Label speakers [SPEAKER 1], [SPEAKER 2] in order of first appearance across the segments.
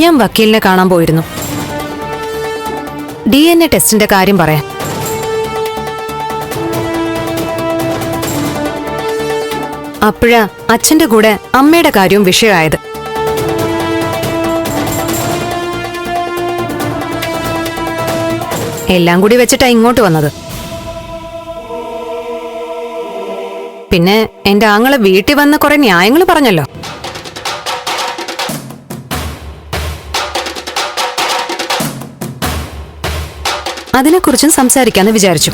[SPEAKER 1] ഞാൻ വക്കീലിനെ കാണാൻ പോയിരുന്നു. ഡി എൻ എ ടെസ്റ്റിന്റെ കാര്യം പറയാൻ അപ്പോഴാ അച്ഛന്റെ കൂടെ അമ്മയുടെ കാര്യവും വിഷയമായത്. എല്ലാം കൂടി വെച്ചിട്ടാ ഇങ്ങോട്ട് വന്നത്. പിന്നെ എന്റെ ആങ്ങളെ വീട്ടിൽ വന്ന കുറെ ന്യായങ്ങൾ പറഞ്ഞല്ലോ. അതിനെക്കുറിച്ചും സംസാരിക്കാന്ന് വിചാരിച്ചു.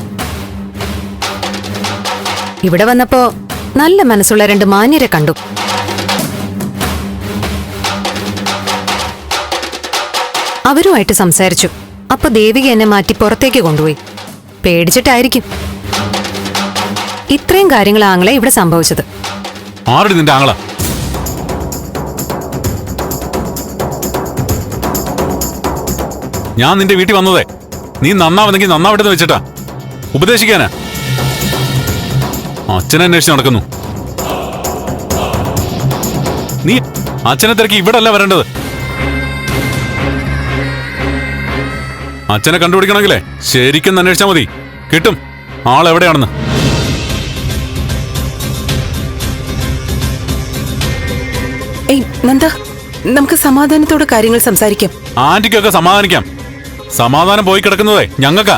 [SPEAKER 1] ഇവിടെ വന്നപ്പോ നല്ല മനസ്സുള്ള രണ്ട് മാന്യരെ കണ്ടു. അവരുമായിട്ട് സംസാരിച്ചു. അപ്പൊ ദേവിക എന്നെ മാറ്റി പുറത്തേക്ക് കൊണ്ടുപോയി. പേടിച്ചിട്ടായിരിക്കും. ഇത്രയും കാര്യങ്ങൾ ആങ്ങളെ ഇവിടെ സംഭവിച്ചത്.
[SPEAKER 2] ആരുടെ നിന്റെ ഞാൻ നിന്റെ വീട്ടിൽ വന്നതേ. നീ നന്നാവുന്നെങ്കിൽ നന്നാവട്ടെ വെച്ചിട്ടാ. ഉപദേശിക്കാനാ. അച്ഛനെ അന്വേഷിച്ച് നടക്കുന്നു. നീ അച്ഛനെ തിരക്കി ഇവിടെ അല്ല വരേണ്ടത്. അച്ഛനെ കണ്ടുപിടിക്കണമെങ്കിലേ ശരിക്കും അന്വേഷിച്ചാൽ മതി. കിട്ടും. ആൾ എവിടെയാണെന്ന്.
[SPEAKER 3] നന്ദ നമുക്ക് സമാധാനത്തോടെ കാര്യങ്ങൾ സംസാരിക്കാം.
[SPEAKER 2] ആന്റിക്കൊക്കെ സമാധാനിക്കാം. സമാധാനം പോയി കിടക്കുന്നതേ ഞങ്ങൾക്കാ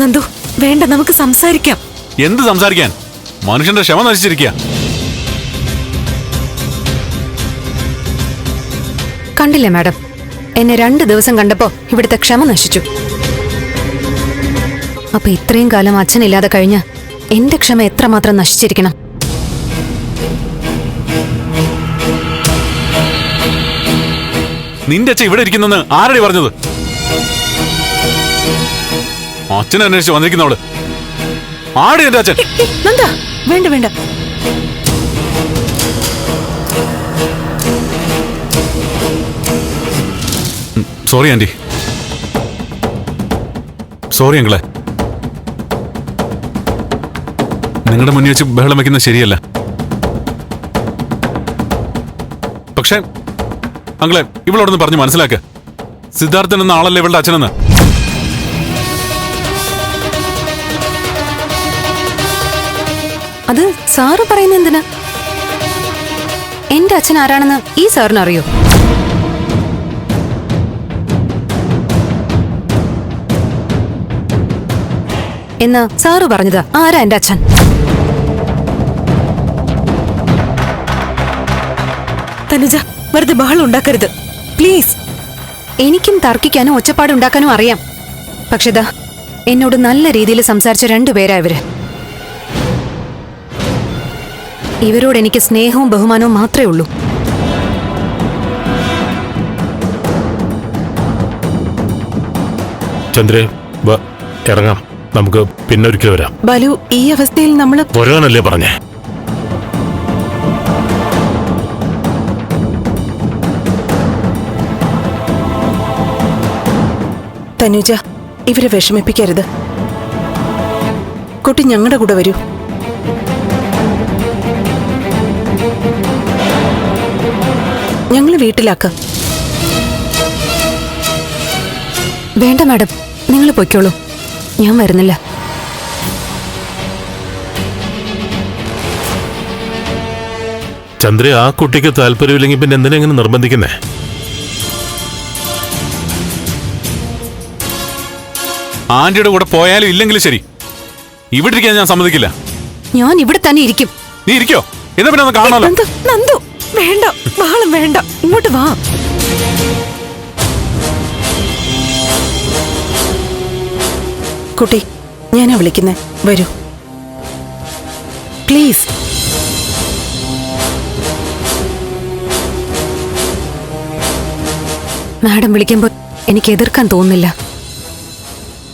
[SPEAKER 3] നന്ദു വേണ്ട നമുക്ക് സംസാരിക്കാം.
[SPEAKER 2] എന്ത് സംസാരിക്കാൻ? മനുഷ്യന്റെ ക്ഷമ നശിച്ചിരിക്കുക
[SPEAKER 1] കണ്ടില്ലേ മാഡം എന്നെ രണ്ട് ദിവസം കണ്ടപ്പോ ഇവിടുത്തെ ക്ഷമ നശിച്ചു. അപ്പൊ ഇത്രയും കാലം അച്ഛനില്ലാതെ കഴിഞ്ഞ എന്റെ ക്ഷമ എത്രമാത്രം നശിച്ചിരിക്കണം?
[SPEAKER 2] നിന്റെ അച്ഛൻ ഇവിടെ ഇരിക്കുന്നെന്ന് ആരടി പറഞ്ഞത്? അച്ഛനെ അന്വേഷിച്ച് വന്നിരിക്കുന്നവൾ. ആടി എന്റെ അച്ഛൻ.
[SPEAKER 3] വേണ്ട വേണ്ട.
[SPEAKER 2] Sorry aunty. സോറി അങ്കിളെ. നിങ്ങളുടെ മുന്നിൽ വെച്ച് ബഹളം വയ്ക്കുന്നത് ശരിയല്ല. പക്ഷേ അങ്കിളെ ഇവളോടൊന്ന് പറഞ്ഞു മനസ്സിലാക്ക്. സിദ്ധാർത്ഥൻ എന്ന ആളല്ലേ ഇവളുടെ അച്ഛനെന്ന്?
[SPEAKER 1] അത് സാറ് പറയുന്ന എന്തിനാ? എന്റെ അച്ഛൻ ആരാണെന്ന് ഈ സാറിന് അറിയോ? എന്നാ സാറ് പറഞ്ഞത് ആരാ എന്റെ അച്ഛൻ?
[SPEAKER 3] തനുജ വെറുതെ ബഹളം ഉണ്ടാക്കരുത്. പ്ലീസ്
[SPEAKER 1] എനിക്കും തർക്കിക്കാനും ഒച്ചപ്പാടുണ്ടാക്കാനും അറിയാം. പക്ഷേ ദാ എന്നോട് നല്ല രീതിയിൽ സംസാരിച്ച രണ്ടുപേരാ ഇവർ. ഇവരോട് എനിക്ക് സ്നേഹവും ബഹുമാനവും മാത്രമേ ഉള്ളൂ.
[SPEAKER 4] ചന്ദ്രേ ഇറങ്ങാം. നമുക്ക് പിന്നെ ഒരിക്കൽ വരാം.
[SPEAKER 3] ബാലു ഈ അവസ്ഥയിൽ നമ്മൾ
[SPEAKER 4] വരാനല്ലേ പറഞ്ഞേ?
[SPEAKER 3] തനുജ ഇവരെ വിഷമിപ്പിക്കരുത്. കുട്ടി ഞങ്ങളുടെ കൂടെ വരൂ. ഞങ്ങൾ വീട്ടിലാക്ക.
[SPEAKER 1] വേണ്ട മാഡം നിങ്ങൾ പൊയ്ക്കോളൂ. ഞാൻ വരുന്നില്ല.
[SPEAKER 4] ചന്ദ്ര ആ കുട്ടിക്ക് താല്പര്യമില്ലെങ്കിൽ പിന്നെ എന്തിനെങ്ങനെ നിർബന്ധിക്കുന്നേ?
[SPEAKER 2] ആന്റിയുടെ കൂടെ പോയാലും ഇല്ലെങ്കിലും ശരി. ഇവിടെ ഇരിക്കാൻ ഞാൻ സമ്മതിക്കില്ല.
[SPEAKER 1] ഞാൻ ഇവിടെ തന്നെ ഇരിക്കും.
[SPEAKER 2] നീ ഇരിക്കോ? എന്നാ പിന്നെ ഒന്ന്
[SPEAKER 3] നന്ദു നന്ദു വേണ്ട ബഹളം വേണ്ട. ഇങ്ങോട്ട് വാ. കുട്ടി ഞാനാ വിളിക്കുന്നേ. വരൂ. പ്ലീസ്.
[SPEAKER 1] മാഡം വിളിക്കുമ്പോൾ എനിക്ക് എതിർക്കാൻ തോന്നുന്നില്ല.